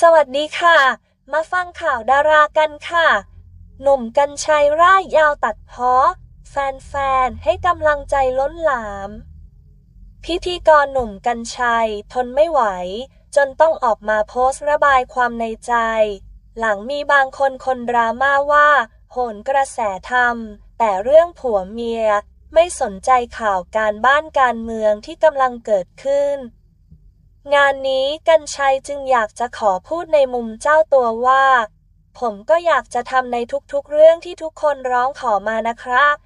สวัสดีค่ะ มาฟังข่าวดารากันค่ะ หนุ่มกัญชัยร่ายยาวตัดเพาะแฟนๆ ให้กำลังใจล้นหลาม พิธีกรหนุ่มกัญชัยทนไม่ไหว จนต้องออกมาโพสต์ระบายความในใจ หลังมีบางคนคนดราม่าว่า โหนกระแสทำแต่เรื่องผัวเมีย ไม่สนใจข่าวการบ้านการเมืองที่กำลังเกิดขึ้น งานนี้กัญชัยจึงอยากจะขอพูดในมุมเจ้าตัวว่า ผมก็อยากจะทำในทุกๆเรื่องที่ทุกคนร้องขอมานะครับ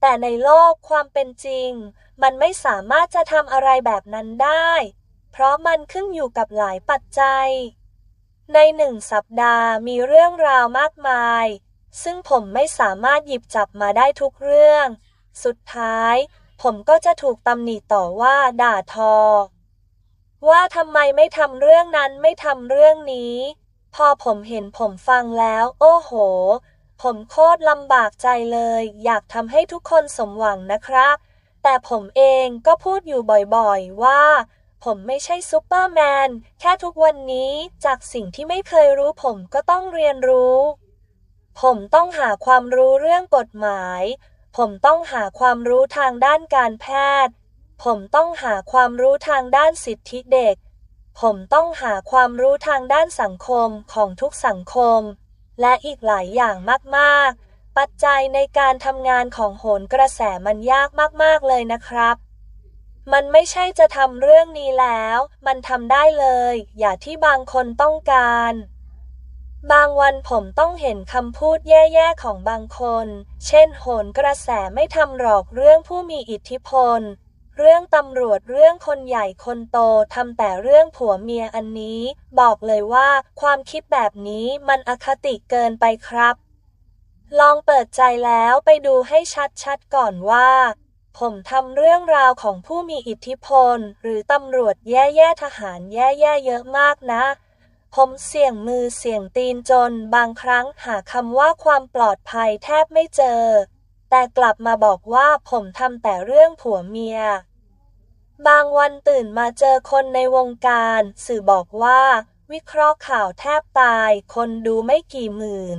แต่ในโลกความเป็นจริง มันไม่สามารถจะทำอะไรแบบนั้นได้ เพราะมันขึ้นอยู่กับหลายปัจจัย ในหนึ่งสัปดาห์มีเรื่องราวมากมาย ซึ่งผมไม่สามารถหยิบจับมาได้ทุกเรื่อง สุดท้าย ผมก็จะถูกตำหนิต่อว่าด่าทอ ว่าทำไมไม่ทำเรื่องนั้นไม่ทำเรื่องนี้ พอผมเห็นผมฟังแล้ว โอ้โห ผมโคตรลำบากใจเลย อยากทำให้ทุกคนสมหวังนะครับ แต่ผมเองก็พูดอยู่บ่อยๆว่า ผมไม่ใช่ซูเปอร์แมน แค่ทุกวันนี้จากสิ่งที่ไม่เคยรู้ผมก็ต้องเรียนรู้ ผมต้องหาความรู้เรื่องกฎหมาย ผมต้องหาความรู้ทางด้านการแพทย์ ผมต้องหาความรู้ทางด้านสิทธิเด็ก ผมต้องหาความรู้ทางด้านสังคมของทุกสังคม และอีกหลายอย่างมากๆ ปัจจัยในการทำงานของโหนกระแสมันยากมากๆเลยนะครับ มันไม่ใช่จะทำเรื่องนี้แล้ว มันทำได้เลย อย่าที่บางคนต้องการ บางวันผมต้องเห็นคำพูดแย่ๆของบางคน เช่น โหนกระแสไม่ทำหรอกเรื่องผู้มีอิทธิพล เรื่องตำรวจเรื่องคนใหญ่คนโตทำแต่เรื่องผัวเมียอันนี้ บอกเลยว่าความคิดแบบนี้มันอคติเกินไปครับ ลองเปิดใจแล้วไปดูให้ชัดๆก่อนว่า ผมทำเรื่องราวของผู้มีอิทธิพล หรือตำรวจแย่ๆทหารแย่ๆเยอะมากนะ ผมเสี่ยงมือเสี่ยงตีนจนบางครั้งหาคำว่าความปลอดภัยแทบไม่เจอ แต่กลับมาบอกว่าผมทำแต่เรื่องผัวเมีย บางวันตื่นมาเจอคนในวงการ สื่อบอกว่า วิเคราะห์ข่าวแทบตาย คนดูไม่กี่หมื่น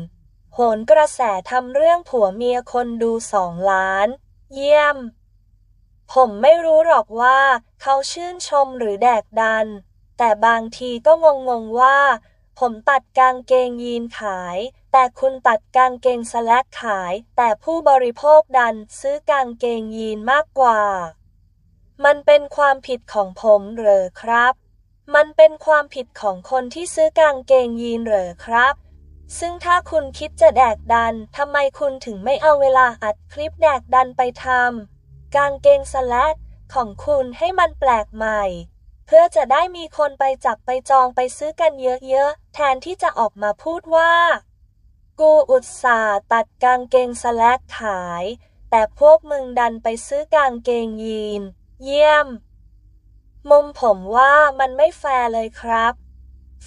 โหนกระแสทำเรื่องผัวเมียคนดูสองล้าน เยี่ยม ผมไม่รู้หรอกว่า เขาชื่นชมหรือแดกดัน แต่บางทีก็งงๆว่า ผมตัดกางเกงยีนขาย แต่คุณตัดกางเกงสแลกขาย แต่ผู้บริโภคดันซื้อกางเกงยีนมากกว่า มันเป็นความผิดของผมเหรอครับ มันเป็นความผิดของคนที่ซื้อกางเกงยีนเหรอครับ ซึ่งถ้าคุณคิดจะแดกดัน ทำไมคุณถึงไม่เอาเวลาอัดคลิปแดกดันไปทำกางเกงสแลกของคุณให้มันแปลกใหม่ เพื่อจะได้มีคนไปจับไปจองไปซื้อกันเยอะๆ แทนที่จะออกมาพูดว่า กูอุตส่าห์ตัดกางเกงสแลกขาย แต่พวกมึงดันไปซื้อกางเกงยีน เยี่ยม มุมผมว่ามันไม่แฟร์เลยครับ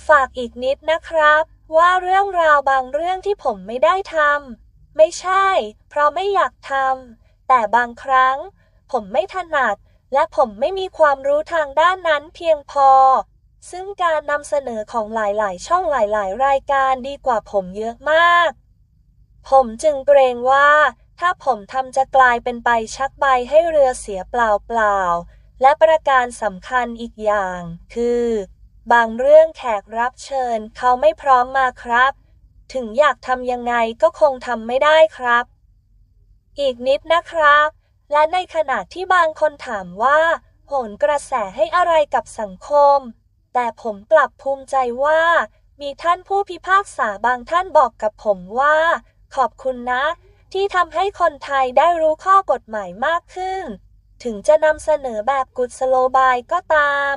ฝากอีกนิดนะครับ ว่าเรื่องราวบางเรื่องที่ผมไม่ได้ทำไม่ใช่ เพราะไม่อยากทำแต่บางครั้ง ผมไม่ถนัด และผมไม่มีความรู้ทางด้านนั้นเพียงพอ ซึ่งการนำเสนอของหลายๆ ช่องหลาย ๆ รายการดีกว่าผมเยอะมาก ผมจึงเกรงว่า ถ้าผมทำจะกลายเป็นไปชักใบให้เรือเสียเปล่าๆและประการสำคัญอีกอย่าง คือ บางเรื่องแขกรับเชิญเขาไม่พร้อมมาครับ ถึงอยากทำยังไงก็คงทำไม่ได้ครับ อีกนิดนะครับ และในขณะที่บางคนถามว่าโหนกระแสให้อะไรกับสังคม แต่ผมกลับภูมิใจว่า มีท่านผู้พิพากษาบางท่านบอกกับผมว่า ขอบคุณนะ ที่ทำให้คนไทยได้รู้ข้อกฎหมายมากขึ้น ถึงจะนำเสนอแบบกุศโลบายก็ตาม